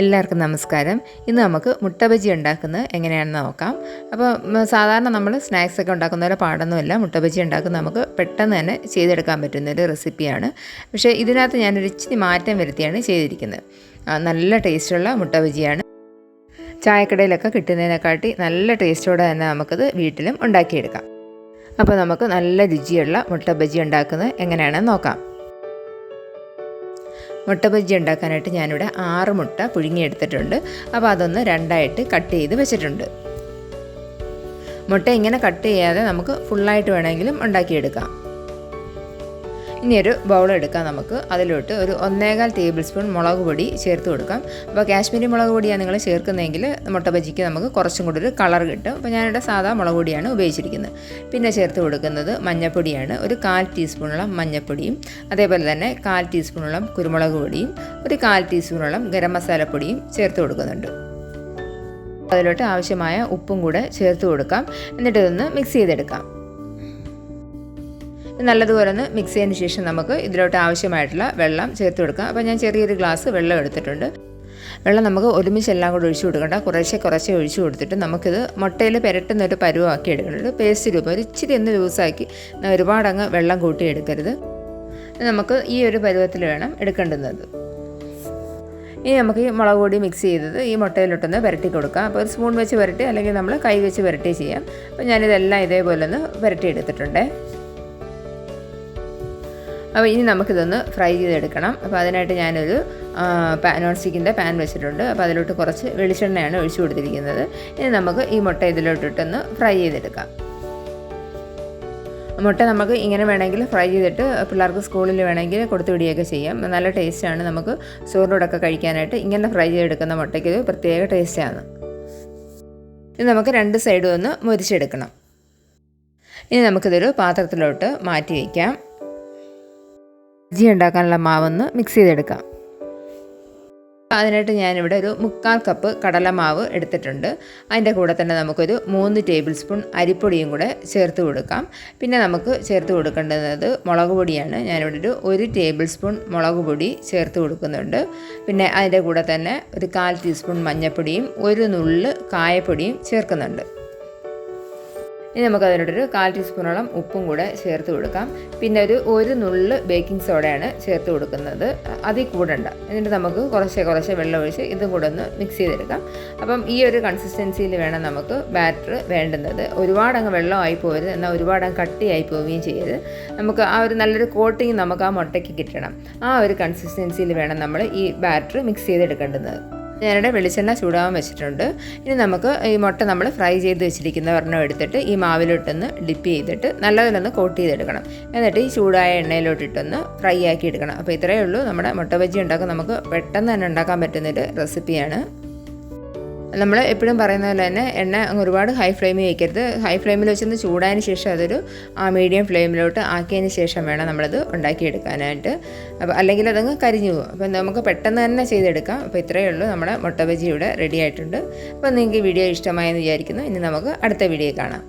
എല്ലാവർക്കും നമസ്കാരം. ഇന്ന് നമുക്ക് മുട്ട ബജി ഉണ്ടാക്കുന്നത് എങ്ങനെയാണെന്ന് നോക്കാം. അപ്പോൾ സാധാരണ നമ്മൾ സ്നാക്സ് ഒക്കെ ഉണ്ടാക്കുന്ന പോലെ പാടൊന്നുമില്ല. മുട്ട ബജി ഉണ്ടാക്കുന്ന നമുക്ക് പെട്ടെന്ന് തന്നെ ചെയ്തെടുക്കാൻ പറ്റുന്ന ഒരു റെസിപ്പിയാണ്. പക്ഷേ ഇതിനകത്ത് ഞാനൊരു ഇച്ചിരി മാറ്റം വരുത്തിയാണ് ചെയ്തിരിക്കുന്നത്. നല്ല ടേസ്റ്റുള്ള മുട്ട ബജിയാണ്. ചായക്കടയിലൊക്കെ കിട്ടുന്നതിനെക്കാട്ടി നല്ല ടേസ്റ്റോടെ തന്നെ നമുക്കത് വീട്ടിലും ഉണ്ടാക്കിയെടുക്കാം. അപ്പോൾ നമുക്ക് നല്ല രുചിയുള്ള മുട്ട ബജി ഉണ്ടാക്കുന്നത് എങ്ങനെയാണെന്ന് നോക്കാം. മുട്ട ബജ്ജി ഉണ്ടാക്കാനായിട്ട് ഞാനിവിടെ ആറ് മുട്ട പുഴുങ്ങിയെടുത്തിട്ടുണ്ട്. അപ്പോൾ അതൊന്ന് രണ്ടായിട്ട് കട്ട് ചെയ്ത് വെച്ചിട്ടുണ്ട്. മുട്ട ഇങ്ങനെ കട്ട് ചെയ്യാതെ നമുക്ക് ഫുള്ളായിട്ട് വേണമെങ്കിലും ഉണ്ടാക്കിയെടുക്കാം. ഇനി ഒരു ബൗൾ എടുക്കാം നമുക്ക്. അതിലോട്ട് ഒരു ഒന്നേകാൽ ടേബിൾ സ്പൂൺ മുളക് പൊടി ചേർത്ത് കൊടുക്കാം. അപ്പോൾ കാശ്മീരി മുളക് പൊടിയാണ് നിങ്ങൾ ചേർക്കുന്നതെങ്കിൽ മുട്ട ബജിക്ക് നമുക്ക് കുറച്ചും കൂടി ഒരു കളർ കിട്ടും. അപ്പോൾ ഞാനിവിടെ സാധാ മുളക് പൊടിയാണ് ഉപയോഗിച്ചിരിക്കുന്നത്. പിന്നെ ചേർത്ത് കൊടുക്കുന്നത് മഞ്ഞൾപ്പൊടിയാണ് ഒരു കാൽ ടീസ്പൂണോളം മഞ്ഞൾപ്പൊടിയും അതേപോലെ തന്നെ കാൽ ടീസ്പൂണോളം കുരുമുളക് പൊടിയും ഒരു കാൽ ടീസ്പൂണോളം ഗരം മസാലപ്പൊടിയും ചേർത്ത് കൊടുക്കുന്നുണ്ട്. അതിലോട്ട് ആവശ്യമായ ഉപ്പും കൂടെ ചേർത്ത് കൊടുക്കാം. എന്നിട്ട് ഇതൊന്ന് മിക്സ് ചെയ്തെടുക്കാം. നല്ലതുപോലെ ഒന്ന് മിക്സ് ചെയ്തതിന് ശേഷം നമുക്ക് ഇതിലോട്ട് ആവശ്യമായിട്ടുള്ള വെള്ളം ചേർത്ത് കൊടുക്കാം. അപ്പോൾ ഞാൻ ചെറിയൊരു ഗ്ലാസ് വെള്ളം എടുത്തിട്ടുണ്ട്. വെള്ളം നമുക്ക് ഒരുമിച്ച് എല്ലാം കൂടെ ഒഴിച്ചു കൊടുക്കണ്ട. കുറേശ്ശെ കുറേശ്ശെ ഒഴിച്ചു കൊടുത്തിട്ട് നമുക്കിത് മുട്ടയിൽ പുരട്ടുന്ന ഒരു പരുവാക്കി എടുക്കണം പേസ്റ്റ് രൂപം ഒരു ഇച്ചിരി ഒന്ന് ലൂസാക്കി ഒരുപാടങ്ങ് വെള്ളം കൂട്ടി എടുക്കരുത്. നമുക്ക് ഈ ഒരു പരുവത്തിൽ വേണം എടുക്കേണ്ടുന്നത്. ഇനി നമുക്ക് ഈ മുളക് പൊടി മിക്സ് ചെയ്തത് ഈ മുട്ടയിലോട്ടൊന്ന് പുരട്ടി കൊടുക്കാം. അപ്പോൾ ഒരു സ്പൂൺ വെച്ച് പുരട്ടി അല്ലെങ്കിൽ നമ്മൾ കൈ വെച്ച് പുരട്ടി ചെയ്യാം. അപ്പോൾ ഞാനിതെല്ലാം ഇതേപോലെ ഒന്ന് പുരട്ടി എടുത്തിട്ടുണ്ടേ. അപ്പോൾ ഇനി നമുക്കിതൊന്ന് ഫ്രൈ ചെയ്തെടുക്കണം. അപ്പോൾ അതിനായിട്ട് ഞാനൊരു നോൺ സ്റ്റിക്കിന്റെ പാൻ വെച്ചിട്ടുണ്ട്. അപ്പോൾ അതിലോട്ട് കുറച്ച് വെളിച്ചെണ്ണയാണ് ഒഴിച്ചു കൊടുത്തിരിക്കുന്നത്. ഇനി നമുക്ക് ഈ മുട്ട ഇതിലോട്ടിട്ടൊന്ന് ഫ്രൈ ചെയ്തെടുക്കാം. മുട്ട നമുക്ക് ഇങ്ങനെ വേണമെങ്കിൽ ഫ്രൈ ചെയ്തിട്ട് പിള്ളേർക്ക് സ്കൂളിൽ വേണമെങ്കിൽ കൊടുത്തു വിടുകയൊക്കെ ചെയ്യാം. നല്ല ടേസ്റ്റാണ് നമുക്ക് ചോറിനോടൊക്കെ കഴിക്കാനായിട്ട് ഇങ്ങനെ ഫ്രൈ ചെയ്തെടുക്കുന്ന മുട്ടയ്ക്ക് ഒരു പ്രത്യേക ടേസ്റ്റാണ്. ഇനി നമുക്ക് രണ്ട് സൈഡും ഒന്ന് മുരിച്ചെടുക്കണം. ഇനി നമുക്കിതൊരു പാത്രത്തിലോട്ട് മാറ്റി വയ്ക്കാം. ബജി ഉണ്ടാക്കാനുള്ള മാവൊന്ന് മിക്സ് ചെയ്തെടുക്കാം. അതിനായിട്ട് ഞാനിവിടെ ഒരു മുക്കാൽ കപ്പ് കടലമാവ് എടുത്തിട്ടുണ്ട്. അതിന്റെ കൂടെ തന്നെ നമുക്കൊരു മൂന്ന് ടേബിൾ സ്പൂൺ അരിപ്പൊടിയും കൂടെ ചേർത്ത് കൊടുക്കാം. പിന്നെ നമുക്ക് ചേർത്ത് കൊടുക്കേണ്ടത് മുളക് പൊടിയാണ്. ഞാനിവിടെ ഒരു ഒരു ടേബിൾ സ്പൂൺ മുളക് പൊടി ചേർത്ത് കൊടുക്കുന്നുണ്ട്. പിന്നെ അതിന്റെ കൂടെ തന്നെ ഒരു കാൽ ടീസ്പൂൺ മഞ്ഞൾപ്പൊടിയും ഒരു നുള്ള് കായപ്പൊടിയും ചേർക്കുന്നുണ്ട്. ഇനി നമുക്ക് അതിനോടൊരു കാൽ ടീസ്പൂണോളം ഉപ്പും കൂടെ ചേർത്ത് കൊടുക്കാം. പിന്നെ ഒരു ഒരു നുള്ള് ബേക്കിംഗ് സോഡയാണ് ചേർത്ത് കൊടുക്കുന്നത്. അതിൽ കൂടണ്ട എന്നിട്ട് നമുക്ക് കുറച്ച് കുറച്ച് വെള്ളം ഒഴിച്ച് ഇതും കൂടെ ഒന്ന് മിക്സ് ചെയ്തെടുക്കാം. അപ്പം ഈ ഒരു കൺസിസ്റ്റൻസിയിൽ വേണം നമുക്ക് ബാറ്റർ വേണ്ടുന്നത്. ഒരുപാട് അങ്ങ് വെള്ളമായി പോകരുത് എന്നാൽ ഒരുപാട് അങ്ങ് കട്ടിയായി പോവുകയും ചെയ്യരുത്. നമുക്ക് ആ ഒരു നല്ലൊരു കോട്ടിങ് നമുക്ക് ആ മുട്ടയ്ക്ക് കിട്ടണം. ആ ഒരു കൺസിസ്റ്റൻസിയിൽ വേണം നമ്മൾ ഈ ബാറ്റർ മിക്സ് ചെയ്തെടുക്കേണ്ടത് ഞാനിവിടെ വെളിച്ചെണ്ണ ചൂടാവാൻ വെച്ചിട്ടുണ്ട്. ഇനി നമുക്ക് ഈ മുട്ട നമ്മൾ ഫ്രൈ ചെയ്ത് വെച്ചിരിക്കുന്ന ഒരെണ്ണം എടുത്തിട്ട് ഈ മാവിലോട്ടൊന്ന് ഡിപ്പ് ചെയ്തിട്ട് നല്ലതിലൊന്ന് കോട്ട് ചെയ്തെടുക്കണം. എന്നിട്ട് ഈ ചൂടായ എണ്ണയിലോട്ടിട്ടൊന്ന് ഫ്രൈ ആക്കി എടുക്കണം. അപ്പോൾ ഇത്രയേ ഉള്ളൂ. നമ്മുടെ മുട്ട ബജ്ജി ഉണ്ടാക്കാൻ നമുക്ക് പെട്ടെന്ന് തന്നെ ഉണ്ടാക്കാൻ പറ്റുന്നൊരു റെസിപ്പിയാണ്. നമ്മൾ എപ്പോഴും പറയുന്ന പോലെ തന്നെ എണ്ണ ഒരുപാട് ഹൈ ഫ്ലെയിമിൽ വയ്ക്കരുത് ഹൈ ഫ്ലെയിമിൽ വെച്ചൊന്ന് ചൂടായതിന് ശേഷം അതൊരു ആ മീഡിയം ഫ്ലെയിമിലോട്ട് ആക്കിയതിന് ശേഷം വേണം നമ്മളത് ഉണ്ടാക്കിയെടുക്കാനായിട്ട്. അപ്പോൾ അല്ലെങ്കിൽ അതങ്ങ് കരിഞ്ഞു പോകും. അപ്പോൾ നമുക്ക് പെട്ടെന്ന് തന്നെ ചെയ്തെടുക്കാം. അപ്പോൾ ഇത്രയേ ഉള്ളൂ. നമ്മുടെ മുട്ട ബജി ഇവിടെ റെഡി ആയിട്ടുണ്ട്. അപ്പോൾ നിങ്ങൾക്ക് വീഡിയോ ഇഷ്ടമായെന്ന് വിചാരിക്കുന്നു. ഇനി നമുക്ക് അടുത്ത വീഡിയോ കാണാം.